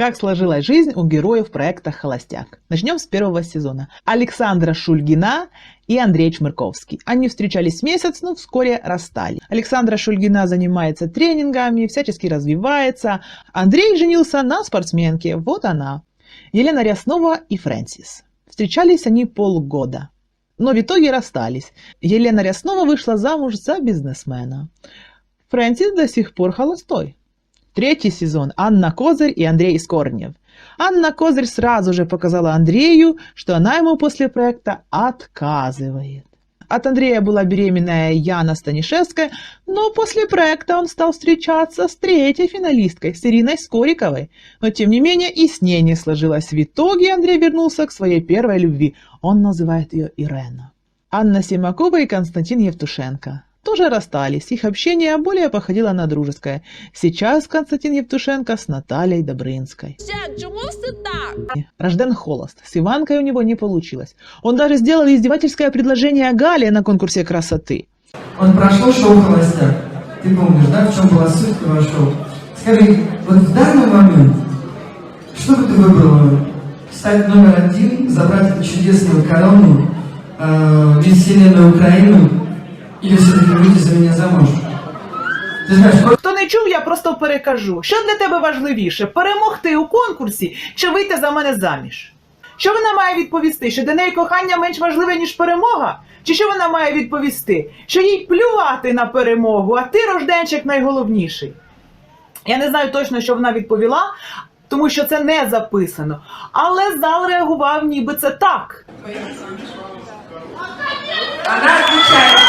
Как сложилась жизнь у героев проекта «Холостяк». Начнем с первого сезона. Александра Шульгина и Андрей Чмырковский. Они встречались месяц, но вскоре расстались. Александра Шульгина занимается тренингами, всячески развивается. Андрей женился на спортсменке, вот она. Елена Ряснова и Фрэнсис. Встречались они полгода. Но в итоге расстались. Елена Ряснова вышла замуж за бизнесмена. Фрэнсис до сих пор холостой. Третий сезон. Анна Козырь и Андрей Скорнев. Анна Козырь сразу же показала Андрею, что она ему после проекта отказывает. От Андрея была беременная Яна Станишевская, но после проекта он стал встречаться с третьей финалисткой, с Ириной Скориковой. Но тем не менее и с ней не сложилось. В итоге Андрей вернулся к своей первой любви. Он называет ее Ирена. Анна Симакова и Константин Евтушенко тоже расстались. Их общение более походило на дружеское. Сейчас Константин Евтушенко с Натальей Добрынской. Рожден холост. С Иванкой у него не получилось. Он даже сделал издевательское предложение Гале на конкурсе красоты. Вот прошло шоу «Холостяк». Ты помнишь, да, в чем была суть этого шоу? Скажи, вот в данный момент, что бы ты выбрала? Стать номер один, забрать эту чудесную корону, э, весь вселенную Украину, или все-таки выйти за меня замуж? Ты знаешь, Хто не чув, я просто перекажу. Що для тебе важливіше: перемогти у конкурсі чи вийти за мене заміж? Що вона має відповісти? Що для неї кохання менш важливе, ніж перемога? Чи що вона має відповісти? Що їй плювати на перемогу, а ти рожденчик найголовніший? Я не знаю точно, що вона відповіла, тому що це не записано. Але зал реагував, ніби це так. она отвечает,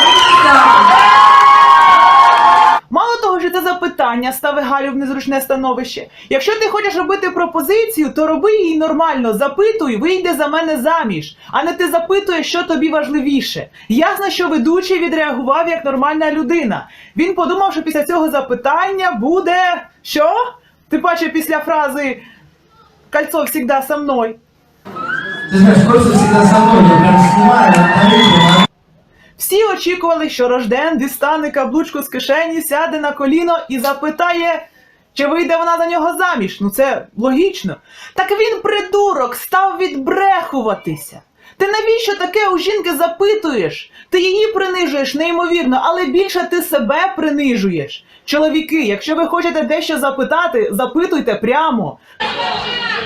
це запитання ставить Галю в незручне становище. Якщо ти хочеш робити пропозицію, то роби її нормально, запитуй, вийде за мене заміж, а не ти запитуєш, що тобі важливіше. Ясно, що ведучий відреагував як нормальна людина. Він подумав, що після цього запитання буде що? Ти бачив після фрази Кольцо завжди со мною. Ты знаешь, кольца всегда со мной, я прям отдаю, Всі очікували, що Рожден дістане каблучку з кишені, сяде на коліно і запитає, чи вийде вона за нього заміж. Ну це логічно. Так він, придурок, став відбрехуватися. Ти навіщо таке у жінки запитуєш? Ти її принижуєш неймовірно, але більше ти себе принижуєш. Чоловіки, якщо ви хочете дещо запитати, запитуйте прямо.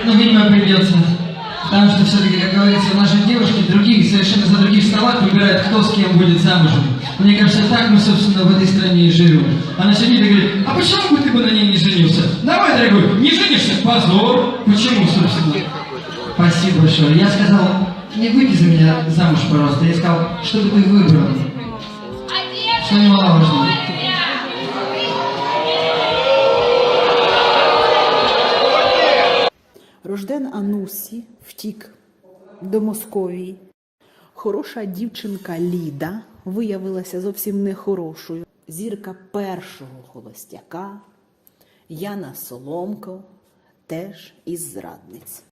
Ну, видимо, придется. Потому что все-таки, как говорится, наши девушки других, совершенно за других столах выбирают, кто с кем будет замужем. Мне кажется, так мы, собственно, в этой стране и живем. Она сидит и говорит, а почему бы ты бы на ней не женился? Давай, дорогой, не женишься? Позор. Почему, собственно? Спасибо большое. Я сказал, не выйди за меня замуж, пожалуйста. Я сказал, чтобы ты выбрал. Что немаловажно. Рожден Анусі втік до Московії. Хороша дівчинка Ліда виявилася зовсім нехорошою. Зірка першого холостяка Яна Соломко теж із зрадниць.